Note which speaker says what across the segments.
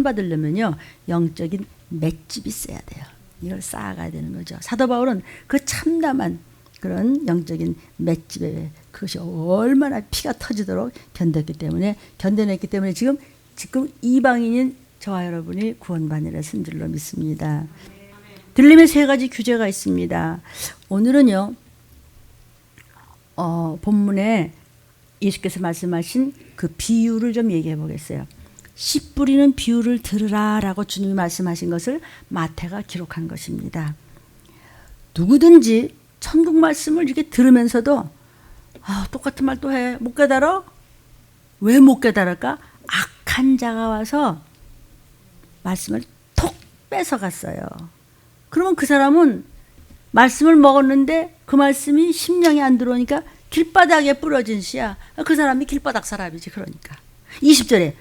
Speaker 1: 구원받으려면요 영적인 맷집이 있어야 돼요. 이걸 쌓아가야 되는 거죠. 사도 바울은 그 참담한 그런 영적인 맷집에 그것이 얼마나 피가 터지도록 견뎠기 때문에 견뎌냈기 때문에 지금 지금 이방인인 저와 여러분이 구원받으라 쓴 줄로 믿습니다. 들림의 세 가지 규제가 있습니다. 오늘은요, 어, 본문에 예수께서 말씀하신 그 비유를 좀 얘기해 보겠어요. 씨 뿌리는 비유를 들으라라고 주님이 말씀하신 것을 마태가 기록한 것입니다. 누구든지 천국 말씀을 이렇게 들으면서도 아, 똑같은 말 또 해. 못 깨달아? 왜 못 깨달을까? 악한 자가 와서 말씀을 톡 뺏어갔어요. 그러면 그 사람은 말씀을 먹었는데 그 말씀이 심령에 안 들어오니까 길바닥에 뿌려진 씨야. 그 사람이 길바닥 사람이지 그러니까. 20절에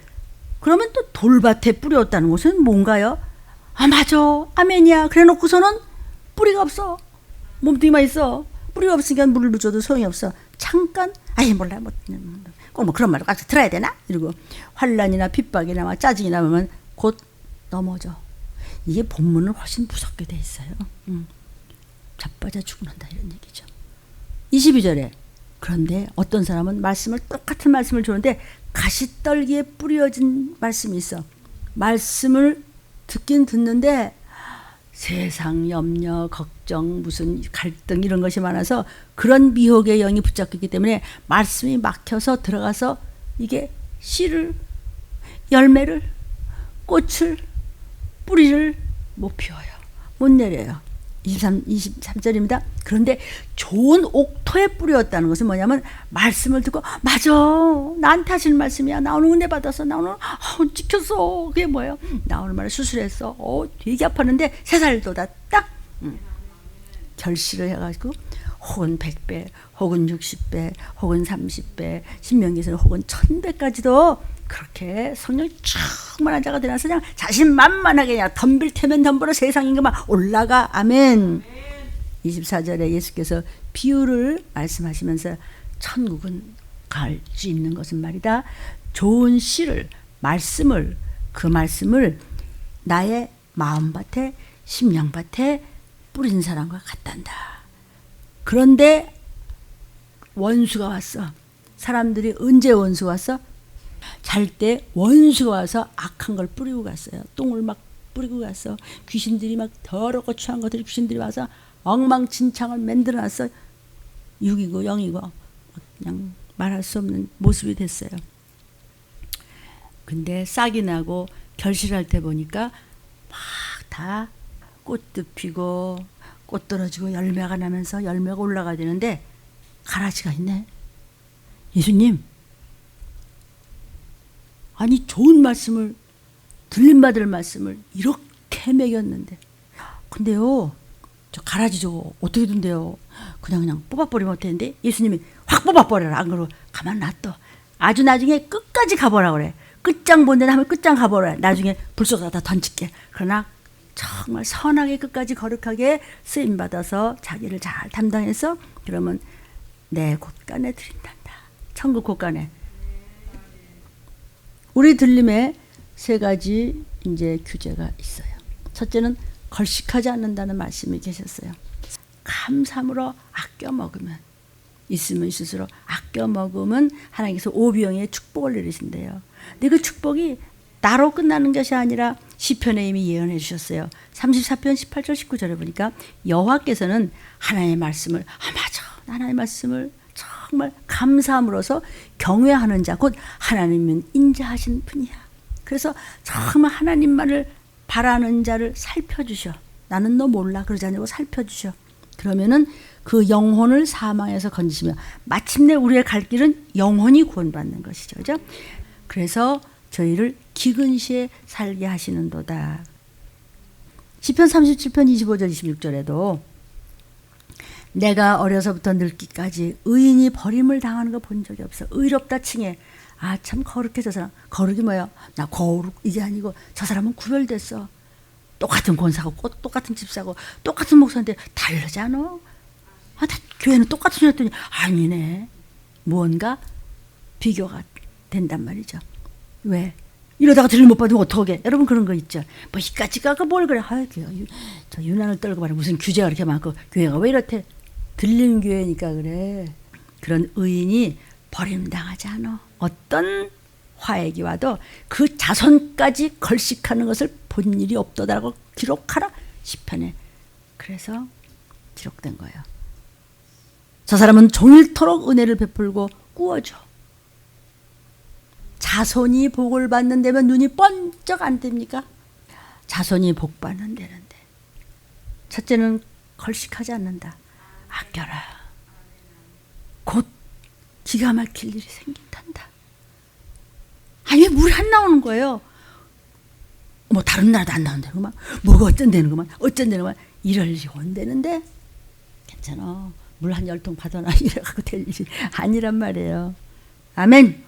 Speaker 1: 그러면 또 돌밭에 뿌렸다는 것은 뭔가요? 아 맞아. 아멘이야. 그래 놓고서는 뿌리가 없어. 몸뚱이만 있어. 뿌리가 없으니까 물을 줘도 소용이 없어. 잠깐 아이 몰라. 뭐 꼭뭐 그런 말을 꽉 들어야 되나? 이러고 환란이나 핍박이나 막 짜증이 나면 곧 넘어져. 이게 본문은 훨씬 무섭게 돼 있어요. 음. 자빠져 죽는다 이런 얘기죠. 22절에 그런데 어떤 사람은 말씀을 똑같은 말씀을 주는데 가시떨기에 뿌려진 말씀이 있어. 말씀을 듣긴 듣는데 세상 염려, 걱정, 무슨 갈등 이런 것이 많아서 그런 미혹의 영이 붙잡히기 때문에 말씀이 막혀서 들어가서 이게 씨를 열매를 꽃을 뿌리를 못 피워요. 못 내려요. 23, 23절입니다. 그런데 좋은 옥토에 뿌렸다는 것은 뭐냐면 말씀을 듣고 맞아 나한테 하시는 말씀이야 나 오늘 은혜 받았어 나 오늘 어, 찍혔어 그게 뭐예요 나 오늘 말에 수술했어 어 되게 아팠는데 세살 돋았다 음. 결실을 해가지고 혹은 100배 혹은 60배 혹은 30배 신명기에서는 혹은 1000배까지도 그렇게 성령이 충만한 자가 되어서 그냥 자신만만하게 그냥 덤빌 테면 덤불어 세상 임금만 올라가. 아멘. 24절에 예수께서 비유를 말씀하시면서 천국은 갈 수 있는 것은 말이다. 좋은 씨를 말씀을 그 말씀을 나의 마음밭에 심령밭에 뿌린 사람과 같단다 그런데 원수가 왔어 사람들이 언제 원수 왔어? 잘 때 원수가 와서 악한 걸 뿌리고 갔어요. 똥을 막 뿌리고 갔어. 귀신들이 막 더럽고 추한 것들이 귀신들이 와서 엉망진창을 만들어 놨어. 6이고 0이고 그냥 말할 수 없는 모습이 됐어요. 근데 싹이 나고 결실할 때 보니까 막 다 꽃도 피고 꽃 떨어지고 열매가 나면서 열매가 올라가야 되는데 가라지가 있네. 예수님 아니 좋은 말씀을 들림받을 말씀을 이렇게 매겼는데. 근데요 저 가라지 저거 어떻게 둔대요? 그냥 그냥 뽑아버리면 어땠는데? 예수님이 확 뽑아버려라. 안 그러고 가만 놔둬. 아주 나중에 끝까지 가보라 그래. 끝장 본데 하면 끝장 가보라. 나중에 불 속에다 다 던질게. 그러나 정말 선하게 끝까지 거룩하게 쓰임 받아서 자기를 잘 담당해서 그러면 내 곳간에 드린단다 천국 곳간에 우리 들림에 세 가지 이제 규제가 있어요. 첫째는 걸식하지 않는다는 말씀이 계셨어요. 감삼으로 아껴 먹으면 있으면 있을수록 아껴 먹으면 하나님께서 오병의 축복을 내리신대요. 근데 그 축복이 나로 끝나는 것이 아니라 시편에 이미 예언해 주셨어요. 34편 18절 19절에 보니까 여호와께서는 하나님의 말씀을 아 맞아 하나님의 말씀을 정말 감사함으로써 경외하는 자, 곧 하나님은 인자하신 분이야. 그래서 정말 하나님만을 바라는 자를 살펴주셔. 나는 너 몰라. 그러지 않고 살펴주셔. 그러면은 그 영혼을 사망에서 건지시며 마침내 우리의 갈 길은 영혼이 구원받는 것이죠. 그죠? 그래서 저희를 기근시에 살게 하시는도다. 시편 37편 25절 26절에도 내가 어려서부터 늙기까지 의인이 버림을 당하는 거 본 적이 없어. 의롭다 칭해. 아, 참 거룩해, 저 사람. 거룩이 뭐야? 나 거룩, 이게 아니고, 저 사람은 구별됐어. 똑같은 권사고, 똑같은 집사고, 똑같은 목사인데 다르지 않아? 아, 다, 교회는 똑같은 였더니, 아니네. 무언가 비교가 된단 말이죠. 왜? 이러다가 들을 못 받으면 어떡하게? 여러분 그런 거 있죠. 뭐 이까지 가가 뭘 그래? 아유, 유, 저 유난을 떨고 말해 무슨 규제가 그렇게 많고 교회가 왜 이렇대? 들리는 교회니까 그래. 그런 의인이 버림당하지 않아. 어떤 화액이 와도 그 자손까지 걸식하는 것을 본 일이 없도다라고 기록하라 시편에. 그래서 기록된 거예요. 저 사람은 종일토록 은혜를 베풀고 꾸어줘. 자손이 복을 받는다면 눈이 번쩍 안 뜹니까? 자손이 복 받는 데는데. 첫째는 걸식하지 않는다. 아껴라. 곧 기가 막힐 일이 생긴단다. 아니 왜 물이 안 나오는 거예요? 뭐 다른 나라도 안 나온다는구만. 뭐가 어쩐다는구만. 어쩐다는구만. 이럴 일이 온다는데 괜찮아. 물 한 열 통 받아놔 이래갖고 될 일이 아니란 말이에요. 아멘.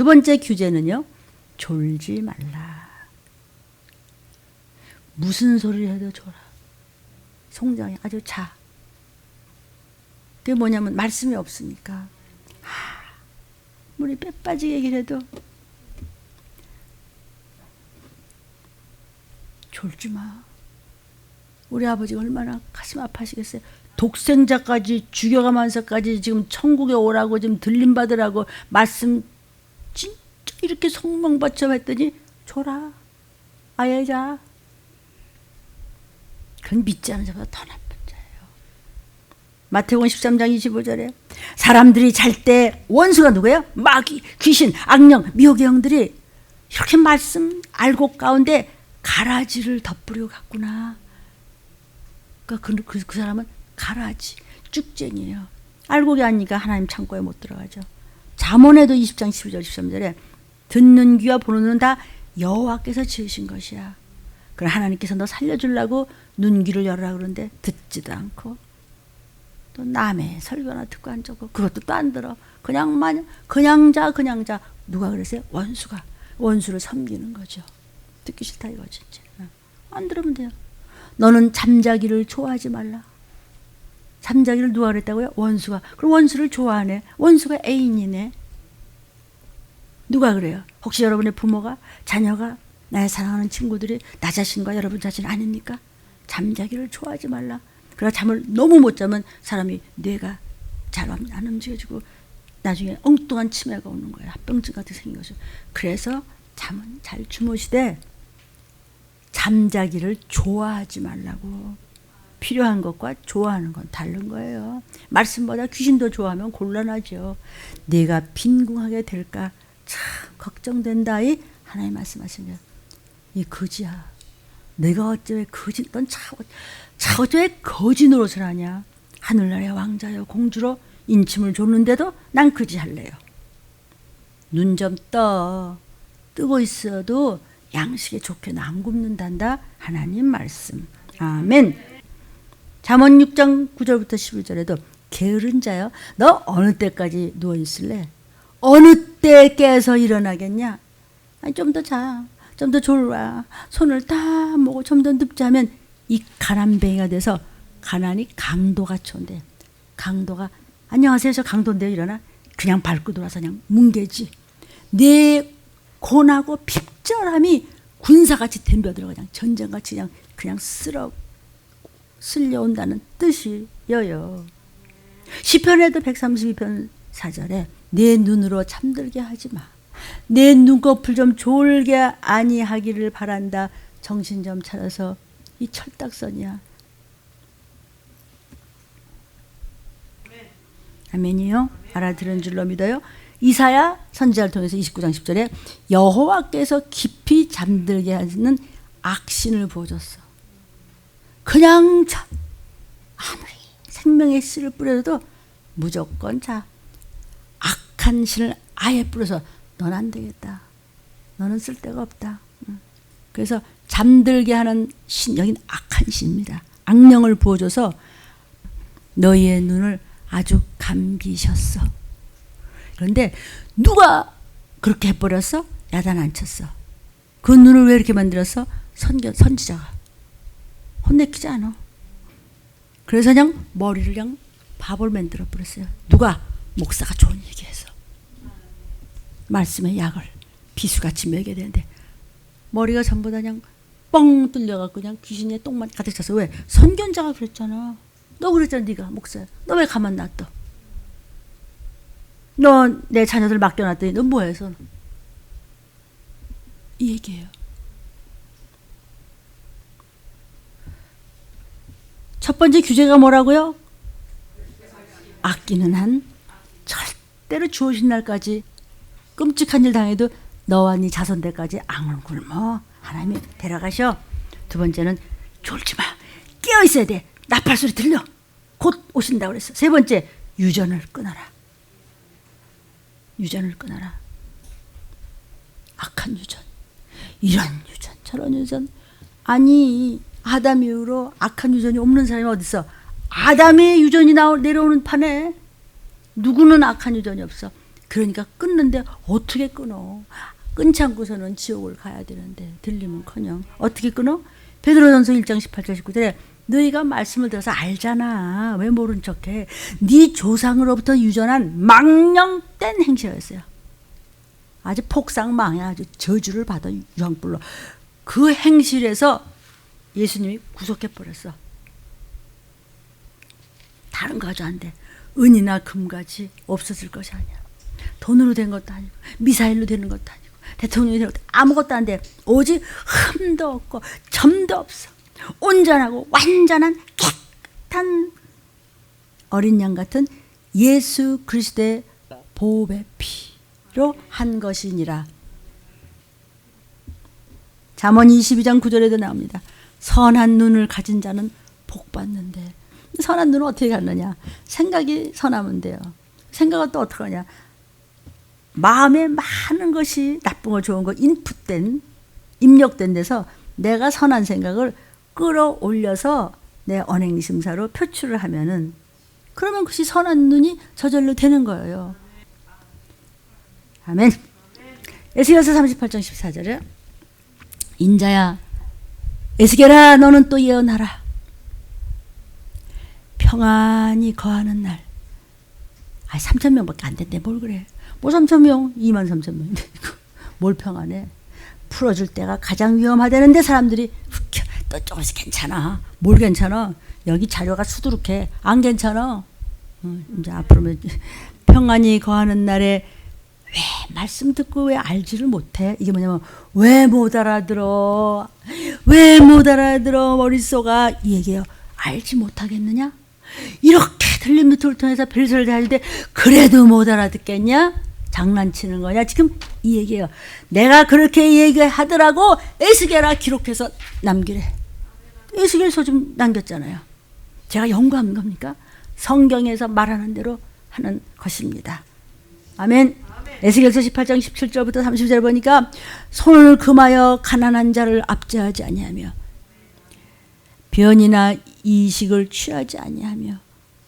Speaker 1: 두 번째 규제는요. 졸지 말라. 무슨 소리를 해도 졸아. 송장이 아주 자. 그게 뭐냐면 말씀이 없으니까. 하, 물이 빼 빠지게 얘기를 해도 졸지 마. 우리 아버지가 얼마나 가슴 아파하시겠어요. 독생자까지 죽여가면서까지 지금 천국에 오라고 지금 들림 받으라고 말씀 이렇게 성명받쳐 했더니 졸아. 아예 자. 그건 믿지 않은 자보다 더 나쁜 자예요. 마태복음 13장 25절에 사람들이 잘 때 원수가 누구예요? 마귀, 귀신, 악령, 미혹의 영들이 이렇게 말씀 알고 가운데 가라지를 덧부려 갔구나. 그러니까 그, 그, 그 사람은 가라지, 쭉쟁이에요. 알고 하니까 하나님 창고에 못 들어가죠. 잠언에도 20장 12절 13절에 듣는 귀와 보는 눈은 다 여호와께서 지으신 것이야. 그럼 하나님께서 너 살려주려고 눈귀를 열으라 그러는데 듣지도 않고 또 남의 설교나 듣고 앉고 그것도 또 안 들어. 그냥만 그냥 자 그냥 자 누가 그랬어요? 원수가 원수를 섬기는 거죠. 듣기 싫다 이거 진짜. 안 들으면 돼요. 너는 잠자기를 좋아하지 말라. 잠자기를 누가 그랬다고요? 원수가. 그럼 원수를 좋아하네. 원수가 애인이네. 누가 그래요? 혹시 여러분의 부모가 자녀가 나의 사랑하는 친구들이 나 자신과 여러분 자신 아닙니까? 잠자기를 좋아하지 말라. 그러다 잠을 너무 못 자면 사람이 뇌가 잘 안 움직여지고 나중에 엉뚱한 치매가 오는 거예요. 합병증 같은 생긴 거죠. 그래서 잠은 잘 주무시되 잠자기를 좋아하지 말라고. 필요한 것과 좋아하는 건 다른 거예요. 말씀보다 귀신도 좋아하면 곤란하죠. 내가 빈궁하게 될까 참 걱정된다. 이 하나님 말씀하신 게. 이 거지야. 내가 어째 거지, 넌 차, 차 어째 거지 노릇을 하냐. 하늘나라의 왕자여 공주로 인침을 줬는데도 난 거지 할래요. 눈 좀 떠. 뜨고 있어도 양식에 좋게는 안 굽는단다. 하나님 말씀. 아멘. 잠언 6장 9절부터 11절에도 게으른 자여 너 어느 때까지 누워 있을래? 어느 때 깨서 일어나겠냐? 아니 좀 더 자. 좀 더 졸라. 손을 다 모고 좀 더 눕자면 이 가난뱅이가 돼서 가난이 강도가 촌대. 강도가 안녕하세요. 저 강도인데요. 일어나. 그냥 밟고 돌아서 그냥 뭉개지. 내 고나고 핍절함이 군사같이 덤벼들어 그냥 전쟁같이 그냥 그냥 쓸어 쓸려온다는 뜻이여요. 시편에도 132편 4절에 내 눈으로 잠들게 하지 마. 내 눈꺼풀 좀 졸게 아니하기를 바란다. 정신 좀 차려서 이 철딱선이야. 아멘이요. 알아들은 줄로 믿어요. 이사야 선지자를 통해서 29장 10절에 여호와께서 깊이 잠들게 하는 악신을 보여줬어. 그냥 자. 아무리 생명의 씨를 뿌려도 무조건 자. 악한 신을 아예 뿌려서 넌 안 되겠다. 너는 쓸데가 없다. 그래서 잠들게 하는 신, 여긴 악한 신입니다. 악령을 부어줘서 너희의 눈을 아주 감기셨어. 그런데 누가 그렇게 해버렸어? 야단 안 쳤어. 그 눈을 왜 이렇게 만들었어? 선교, 선지자가. 혼내키지 않아. 그래서 그냥 머리를 그냥 밥을 만들어 버렸어요. 누가? 목사가 좋은 얘기해서. 말씀의 약을 비수같이 먹여야 되는데 머리가 전부 다 그냥 뻥 뚫려갖고 그냥 귀신의 똥만 가득 차서 왜 선견자가 그랬잖아. 너 그랬잖아 네가 목사야. 너 왜 가만 놔둬? 너 내 자녀들 맡겨놨더니 너 뭐해서? 이 얘기예요. 첫 번째 규제가 뭐라고요? 아끼는 한 절대로 주어진 날까지 끔찍한 일 당해도 너와 네 자손들까지 악을 굶어 하나님이 데려가셔. 두 번째는 졸지 마. 깨어 있어야 돼. 나팔 소리 들려. 곧 오신다 그랬어. 세 번째 유전을 끊어라. 유전을 끊어라. 악한 유전. 이런 유전, 저런 유전. 아니 아담 이후로 악한 유전이 없는 사람이 어디 있어? 아담의 유전이 나오 내려오는 판에 누구는 악한 유전이 없어. 그러니까 끊는데 어떻게 끊어? 끊지 않고서는 지옥을 가야 되는데 들리면커녕 어떻게 끊어? 베드로전서 1장 18절 19절에 너희가 말씀을 들어서 알잖아. 왜 모른 척해? 네 조상으로부터 유전한 망령된 행실이었어요. 아주 폭삭망해 아주 저주를 받아 유황불로 그 행실에서 예수님이 구속해 버렸어. 다른 거 가져 안 돼. 은이나 금같이 없어질 것이 아니야. 돈으로 된 것도 아니고 미사일로 되는 것도 아니고 대통령이 되는 것도 아무것도 안 돼. 오직 흠도 없고 점도 없어. 온전하고 완전한 깨끗한 어린 양 같은 예수 그리스도의 보배 피로 한 것이니라. 잠언 22장 9절에도 나옵니다. 선한 눈을 가진 자는 복 받는데 선한 눈은 어떻게 갖느냐? 생각이 선하면 돼요. 생각은 또 어떻게 하냐? 마음에 많은 것이 나쁜 거 좋은 거 인풋된 입력된 데서 내가 선한 생각을 끌어올려서 내 언행 심사로 표출을 하면은 그러면 그것이 선한 눈이 저절로 되는 거예요. 아멘. 에스겔서 38장 14절에 인자야 에스겔아 너는 또 예언하라. 평안히 거하는 날. 아, 3천 명밖에 안 된대. 뭘 그래? 뭐 3천 명, 2만 3천 명인데 뭘 평안해? 풀어줄 때가 가장 위험하다는데 사람들이 흑혀 또 조금씩 괜찮아. 뭘 괜찮아? 여기 자료가 수두룩해. 안 괜찮아. 어, 이제 앞으로 평안히 거하는 날에 왜 말씀 듣고 왜 알지를 못해? 이게 뭐냐면 왜 못 알아들어? 왜 못 알아들어? 머릿속아 이 얘기예요. 알지 못하겠느냐? 이렇게 들린 루트를 통해서 별소리를 할때 그래도 못 알아듣겠냐? 장난치는 거냐? 지금 이 얘기예요. 내가 그렇게 얘기하더라고 에스겔아 기록해서 남기래. 에스겔서 좀 남겼잖아요. 제가 연구한 겁니까? 성경에서 말하는 대로 하는 것입니다. 아멘. 에스겔서 18장 17절부터 30절 보니까 손을 금하여 가난한 자를 압제하지 아니하며 변이나 이식을 취하지 아니하며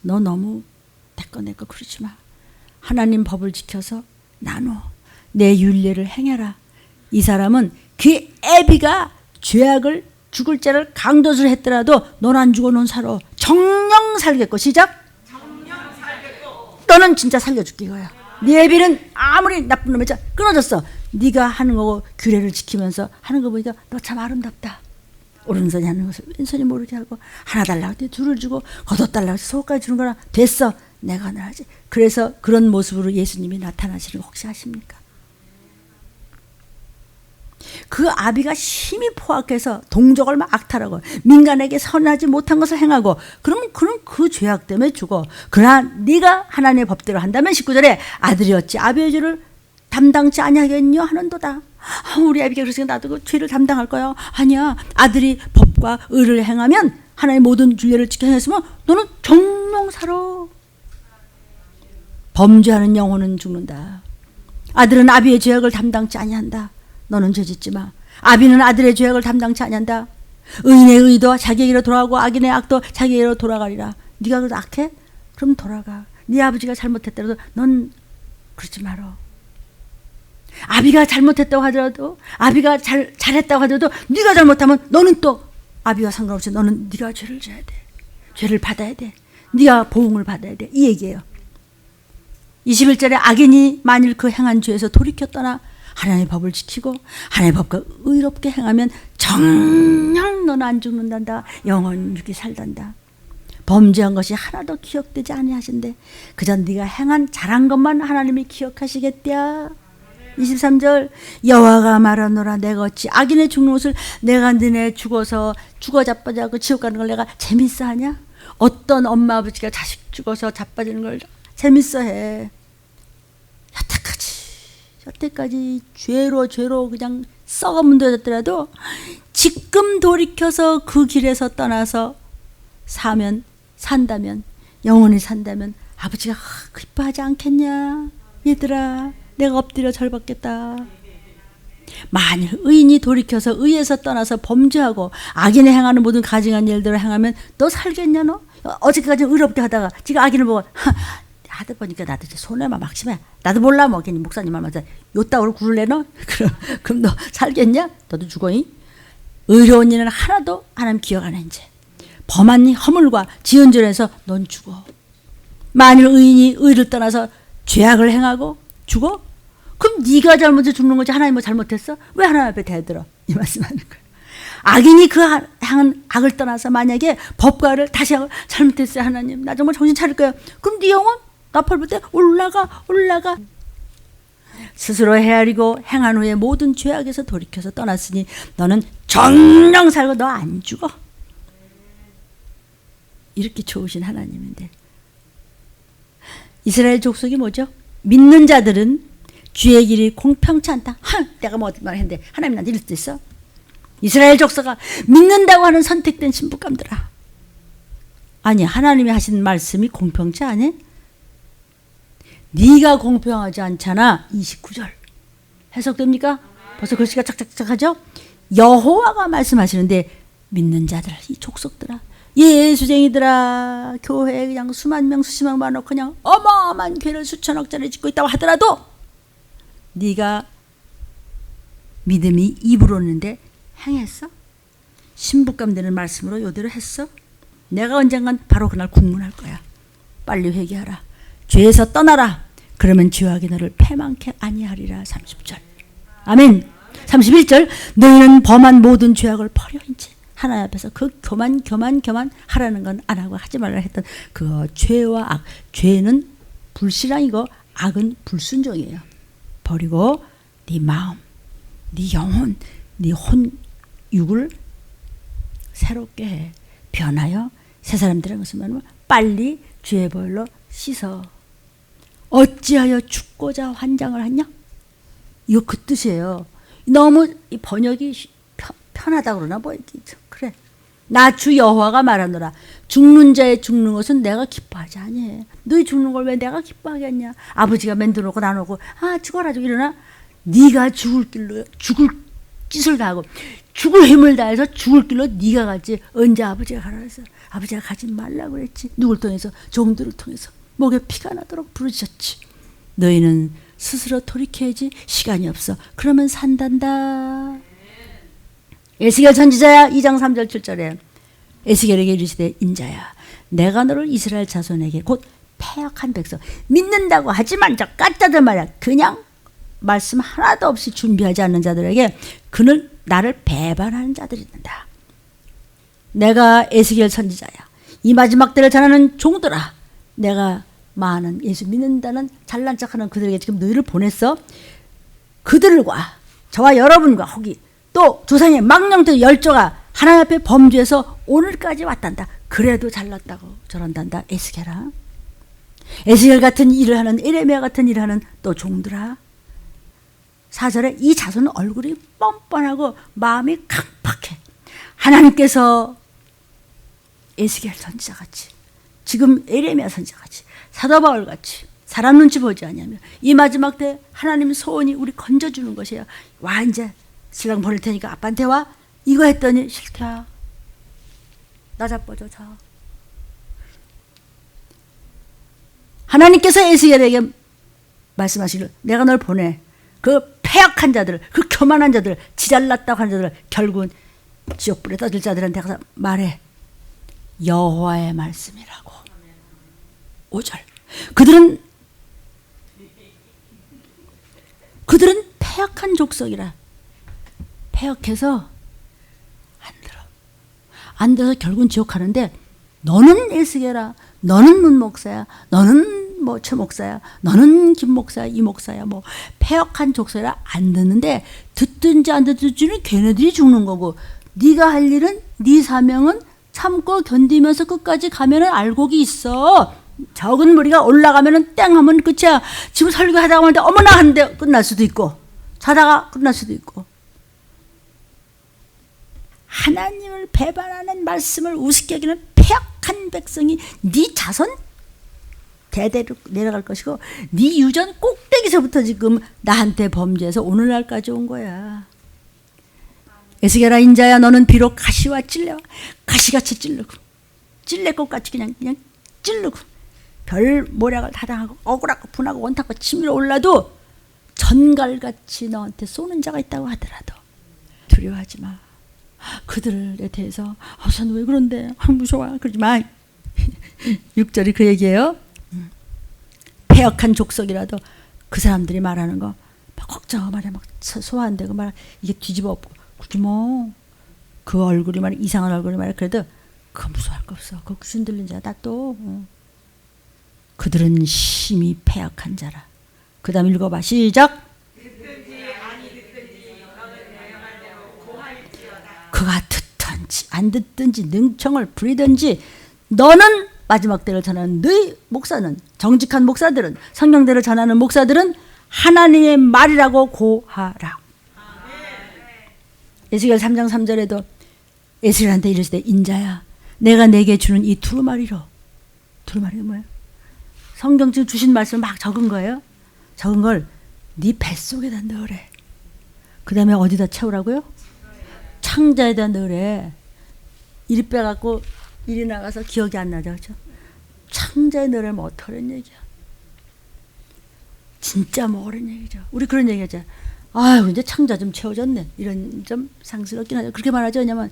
Speaker 1: 너 너무 내꺼 내꺼 그러지 마. 하나님 법을 지켜서 나눠 내 윤례를 행해라. 이 사람은 그 애비가 죄악을 죽을 죄를 강도를 했더라도 넌 안 죽어 넌 살아. 정령 살겠고 시작. 너는 진짜 살려줄게 이거야. 네 애비는 아무리 나쁜 놈이자 끊어졌어. 네가 하는 거고 규례를 지키면서 하는 거 보니까 너 참 아름답다. 오른손이 하는 것을 왼손이 모르게 하고 하나 달라고 때 둘을 주고 걷어달라고 속까지 주는 거나 됐어. 내가 늘 하지. 그래서 그런 모습으로 예수님이 나타나시는 거 혹시 아십니까? 그 아비가 심히 포악해서 동족을 막 악탈하고 민간에게 선하지 못한 것을 행하고 그러면 그는 그 죄악 때문에 죽어. 그러나 네가 하나님의 법대로 한다면 19절에 아들이 어찌 아비의 죄를 담당치 아니하겠냐 하는도다. 아, 우리 아비가 그러니까 나도 그 죄를 담당할 거야. 아니야. 아들이 법과 의를 행하면 하나의 모든 주례를 지켜 행했으면 너는 살아. 범죄하는 영혼은 죽는다. 아들은 아비의 죄악을 담당치 아니한다. 너는 죄짓지 마. 아비는 아들의 죄악을 담당치 아니한다. 의인의 의도 자기에게로 돌아가고 악인의 악도 자기에게로 돌아가리라. 네가 그 악해? 그럼 돌아가. 네 아버지가 잘못했더라도 넌 그러지 말어. 아비가 잘못했다고 하더라도 아비가 잘 잘했다고 하더라도 네가 잘못하면 너는 또 아비와 상관없이 너는 네가 죄를 져야 돼. 죄를 받아야 돼. 네가 보응을 받아야 돼. 이 얘기예요. 21절에 악인이 만일 그 행한 죄에서 돌이켰더나 하나님의 법을 지키고 하나님의 법과 의롭게 행하면 정녕 너는 안 죽는단다. 영원히 살단다. 범죄한 것이 하나도 기억되지 아니하신대. 그저 네가 행한 잘한 것만 하나님이 기억하시겠대야. 23절 여호와가 말하노라 내가 어찌 악인의 죽는 것을 내가 너네 죽어서 죽어 자빠져고 지옥 가는 걸 내가 재밌어 하냐? 어떤 엄마 아버지가 자식 죽어서 자빠지는 걸 재밌어 해. 여태까지 여태까지 죄로 죄로 그냥 썩어 문드러졌더라도 지금 돌이켜서 그 길에서 떠나서 사면 산다면 영원히 산다면 아버지가 아, 기뻐하지 않겠냐? 얘들아 내가 엎드려 절 받겠다. 만일 의인이 돌이켜서 의에서 떠나서 범죄하고 악인이 행하는 모든 가증한 일들을 행하면 너 살겠냐 너? 어저께까지 의롭게 하다가 지금 악인을 보고 하, 하다 보니까 나도 이제 손해만 막심해 나도 몰라 뭐 괜히 목사님 말마다 요따구로 굴래 너 그럼 그럼 너 살겠냐 너도 의로운 일은 하나도 하나님 기억 안해 이제 범한 허물과 지은 죄에서 넌 죽어. 만일 의인이 의를 떠나서 죄악을 행하고 죽어? 그럼 네가 잘못해 죽는 거지 하나님 뭐 잘못했어? 왜 하나님 앞에 대들어? 이 말씀하는 거예요. 악인이 그 향한 악을 떠나서 만약에 법과를 다시 하고 잘못했어요 하나님 나 정말 정신 차릴 거야. 그럼 네 영혼 나팔 때 올라가 올라가 스스로 헤아리고 행한 후에 모든 죄악에서 돌이켜서 떠났으니 너는 정령 살고 너 안 죽어. 이렇게 좋으신 하나님인데 이스라엘 족속이 뭐죠? 믿는 자들은 주의 길이 공평치 않다. 하, 내가 뭐 어떤 말 했는데 하나님 나한테 이럴 수 있어? 이스라엘 족속가 믿는다고 하는 선택된 신부감들아. 아니 하나님이 하신 말씀이 공평치 않니? 네가 공평하지 않잖아. 29절 해석됩니까? 벌써 글씨가 착착착하죠? 여호와가 말씀하시는데 믿는 자들 이 족속들아 예수쟁이들아 교회에 그냥 수만 명 수십만 명 그냥 어마어마한 교회를 수천억짜리 짓고 있다고 하더라도 네가 믿음이 입으로 오는데 행했어? 신부감 되는 말씀으로 요대로 했어? 내가 언젠간 바로 그날 국문할 거야. 빨리 회개하라. 죄에서 떠나라. 그러면 죄악이 너를 패망케 아니하리라. 30절. 아멘. 31절 너희는 범한 모든 죄악을 버려 이제. 하나님 앞에서 그 교만 교만 교만 하라는 건 안 하고 하지 말라 했던 그 죄와 악 죄는 불신앙이고 악은 불순종이에요. 버리고 네 마음, 네 영혼, 네 혼 육을 새롭게 해 변하여 새 사람들의 것을 말하면 빨리 죄의 벌로 씻어. 어찌하여 죽고자 환장을 하냐? 이거 그 뜻이에요. 너무 번역이 편 하다 그러나 뭐 그래. 나 주 여호와가 말하노라. 죽는 자의 죽는 것은 내가 기뻐하지 아니. 너희 죽는 걸 왜 내가 기뻐하겠냐? 아버지가 만들어 놓고 나누고 아 죽어라 죽 일어나. 네가 죽을 길로 죽을 짓을 다하고 죽을 힘을 다해서 죽을 길로 네가 갔지. 언제 아버지가 가라 해서 아버지가 가지 말라고 그랬지. 누굴 통해서 종들을 통해서 목에 피가 나도록 부르셨지. 너희는 스스로 돌이켜야지 시간이 없어. 그러면 산단다. 에스겔 선지자야 2장 3절 7절에 에스겔에게 이르시되 인자야 내가 너를 이스라엘 자손에게 곧 패역한 백성 믿는다고 하지만 저 까짜들 말이야 그냥 말씀 하나도 없이 준비하지 않는 자들에게 그는 나를 배반하는 자들이 있다. 내가 에스겔 선지자야. 이 마지막 때를 전하는 종들아. 내가 많은 예수 믿는다는 잘난 척하는 그들에게 지금 너희를 보냈어. 그들과 저와 여러분과 혹이 또 조상의 망령들 열조가 하나님 앞에 범죄해서 오늘까지 왔단다. 그래도 잘났다고 저런단다. 에스겔아. 에스겔 같은 일을 하는 에레미야 같은 일을 하는 또 종들아. 사절에 이 자손은 얼굴이 뻔뻔하고 마음이 강팍해. 하나님께서 에스겔 선지자 같이 지금 에레미야 선지자 같이 사도 바울 같이 사람 눈치 보지 않냐면 이 마지막 때 하나님 소원이 우리 건져주는 것이에요. 와 이제 신랑 보낼 테니까 아빠한테 와. 이거 했더니 싫다. 나 자빠져 자. 하나님께서 에스겔에게 말씀하시길 내가 널 보내. 그 폐역한 자들, 그 교만한 자들, 지잘났다고 하는 자들 결국은 지옥불에 떠들 자들한테 가서 말해. 여호와의 말씀이라고. 5절. 그들은 그들은 패역한 족속이라. 패역해서 안 들어. 안 들어서 결국은 지옥 가는데 너는 에스게라. 너는 문 목사야. 너는 뭐 최 목사야. 너는 김 목사야. 이 목사야. 뭐 패역한 족속이라 안 듣는데 듣든지 안 듣든지는 걔네들이 죽는 거고 네가 할 일은 네 사명은 참고 견디면서 끝까지 가면은 알곡이 있어. 적은 무리가 올라가면은 땡 하면 끝이야. 지금 설교하다가 하는데 어머나 하는데 끝날 수도 있고 자다가 끝날 수도 있고 하나님을 배반하는 말씀을 우습게 여기는 폐악한 백성이 네 자손 대대로 내려갈 것이고 네 유전 꼭대기서부터 지금 나한테 범죄해서 오늘날까지 온 거야. 에스겔아 인자야 너는 비록 가시와 찔레와 가시같이 찔르고 찔레꽃같이 그냥 그냥 찔르고 별 모략을 다 당하고 억울하고 분하고 원탁고 치밀어 올라도 전갈같이 너한테 쏘는 자가 있다고 하더라도 두려워하지 마. 그들에 대해서 아, 선 왜 그런데 아, 무서워 그러지 마. 6절이 그 얘기예요. 음. 폐역한 족속이라도 그 사람들이 말하는 거 막 걱정 말이야 막 소화한다고 말 이게 뒤집어 엎고 그지 뭐 그 얼굴이 말이야 이상한 얼굴이 말이야 그래도 그거 무서워할 거 없어 그거 귀신 들린 자야 나또 어. 그들은 심히 폐역한 자라 그 다음 읽어봐 시작 그가 듣든지 안 듣든지 능청을 부리든지 너는 마지막 때를 전하는 너희 목사는 정직한 목사들은 성경대를 전하는 목사들은 하나님의 말이라고 고하라. 에스겔 3장 3절에도 에스겔한테 이르시되 인자야 내가 내게 주는 이 두루마리로 두루마리가 뭐예요? 성경 지금 주신 말씀을 막 적은 거예요. 적은 걸 네 뱃속에다 넣으래. 그 다음에 어디다 채우라고요? 창자에다 넣으래. 이리 빼갖고 이리 나가서 기억이 안 나죠. 그렇죠? 창자에 넣으려면 어떡하란 얘기야. 진짜 뭐하란 얘기죠. 우리 그런 얘기 하죠. 아유 이제 창자 좀 채워졌네. 이런 좀 상스럽긴 하죠. 그렇게 말하죠. 왜냐면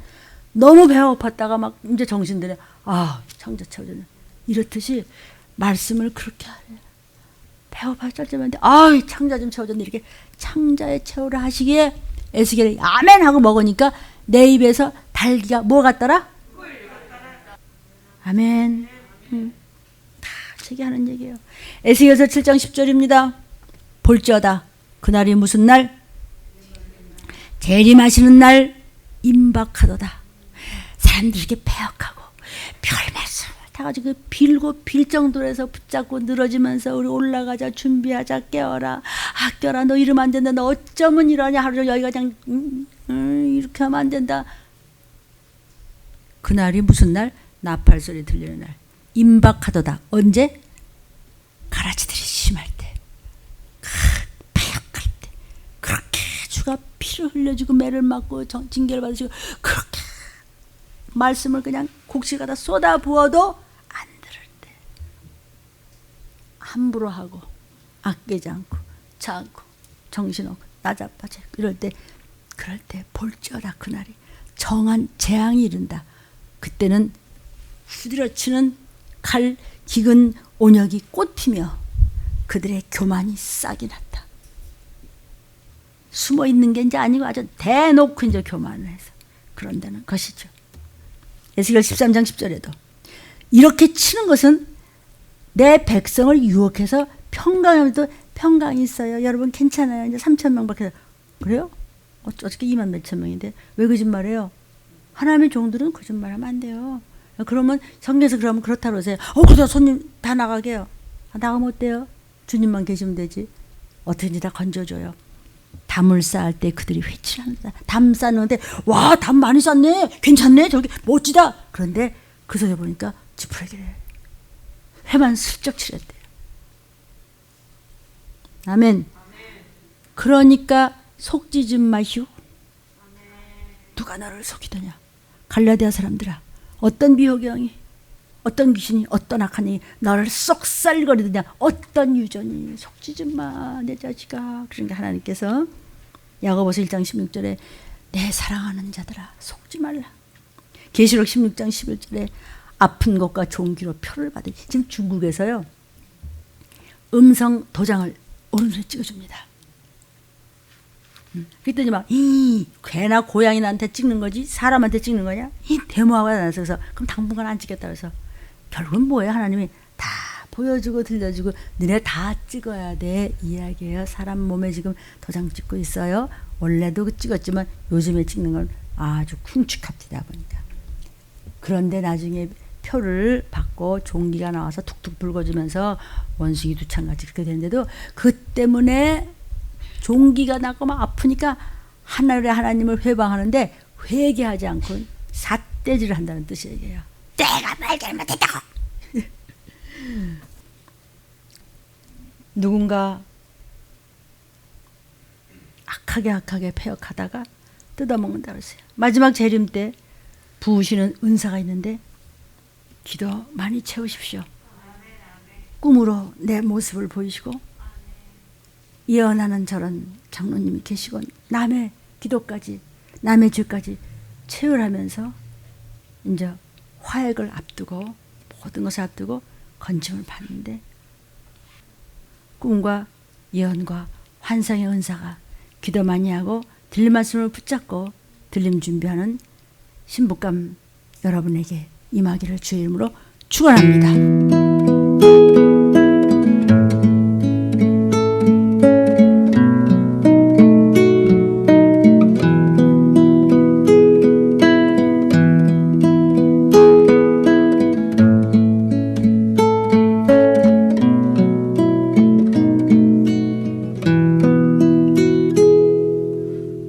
Speaker 1: 너무 배고팠다가 막 이제 정신 들에 아 창자 채워졌네. 이렇듯이 말씀을 그렇게 하래요. 배고파 쩔쩔한데 아이 창자 좀 채워졌네 이렇게 창자에 채우라 하시기에 에스겔이 아멘 하고 먹으니까 내 입에서 달기가 뭐 같더라? 아멘. 음. 다 책이 하는 얘기예요. 에스겔서 7장 10절입니다. 볼지어다 그날이 무슨 날? 재림하시는 날 임박하도다. 사람들이 이렇게 배역하고 별 말씀 을다 가지고 빌고 빌 정도로 해서 붙잡고 늘어지면서 우리 올라가자 준비하자 깨어라. 아 깨어라. 너 이러면 안 된다. 너 어쩌면 이러냐? 하루 종일 여기가 그냥 음, 음, 이렇게 하면 안 된다. 그날이 무슨 날? 나팔 소리 들리는 날. 임박하도다. 언제? 가라지들이 심할 때. 폐역할 때. 그렇게 주가 피를 흘려주고 매를 맞고 정- 징계를 받으시고 그렇게 말씀을 그냥 곡식에다 쏟아 부어도 안 들을 때 함부로 하고 아끼지 않고 자고 정신없고 나자빠져 이럴 때 그럴 때 볼지어다 그날이. 정한 재앙이 이른다. 그때는 후드려치는 칼 기근 온역이 꽃피며 그들의 교만이 싹이 났다. 숨어 있는 게 이제 아니고 아주 대놓고 이제 교만을 해서 그런다는 것이죠. 에스겔 13장 10절에도 이렇게 치는 것은 내 백성을 유혹해서 평강에도 평강이 있어요. 여러분 괜찮아요. 이제 3천 명밖에 그래요? 어, 어떻게 2만 몇천 명인데 왜 거짓말해요? 하나님의 종들은 거짓말하면 안 돼요. 그러면 성경에서 그러면 그렇다고 하세요. 어, 그러다 손님 다 나가게요. 아, 나가면 어때요? 주님만 계시면 되지. 어떻게든지 다 건져줘요. 담을 쌓을 때 그들이 회칠합니다. 담 쌓는데 와 담 많이 쌓네. 괜찮네. 저기 멋지다. 그런데 그 속에 보니까 지푸라기래. 회만 슬쩍 칠했대요. 아멘. 그러니까 속지지 마시오. 누가 너를 속이더냐. 갈라디아 사람들아. 어떤 비호경이 어떤 귀신이 어떤 악한이 너를 쏙살거리느냐 어떤 유전이 속지지 마내 자식아 그러니까 하나님께서 야고보서 1장 16절에 내 사랑하는 자들아 속지 말라 계시록 16장 11절에 아픈 것과 종기로 표를 받으니 지금 중국에서요 음성 도장을 오른손에 찍어줍니다 음. 그랬더니 막, 이, 개나 고양이한테 찍는 거지, 사람한테 찍는 거냐? 이 데모화가 나서 그래서, 그럼 당분간 안 찍겠다 그래서, 결국은 뭐예요? 하나님이 다 보여주고 들려주고, 너네 다 찍어야 돼. 이야기예요. 사람 몸에 지금 도장 찍고 있어요. 원래도 찍었지만 요즘에 찍는 건 아주 쿵축합니다 보니까. 그런데 나중에 표를 받고 종기가 나와서 툭툭 불거주면서 원숭이 두창같이 그렇게 되는데도 그 때문에 종기가 나고 막 아프니까 하늘의 하나님을 회방하는데 회개하지 않고 삿대질을 한다는 뜻이에요. 내가 말 잘못했다고. 누군가 악하게 악하게 폐역하다가 뜯어먹는다 그랬어요. 마지막 재림 때 부으시는 은사가 있는데 기도 많이 채우십시오. 꿈으로 내 모습을 보이시고 예언하는 저런 장로님이 계시고 남의 기도까지 남의 죄까지 채울하면서 이제 화액을 앞두고 모든 것을 앞두고 건짐을 받는데 꿈과 예언과 환상의 은사가 기도 많이 하고 들림 말씀을 붙잡고 들림 준비하는 신부감 여러분에게 임하기를 주의 이름으로 축원합니다.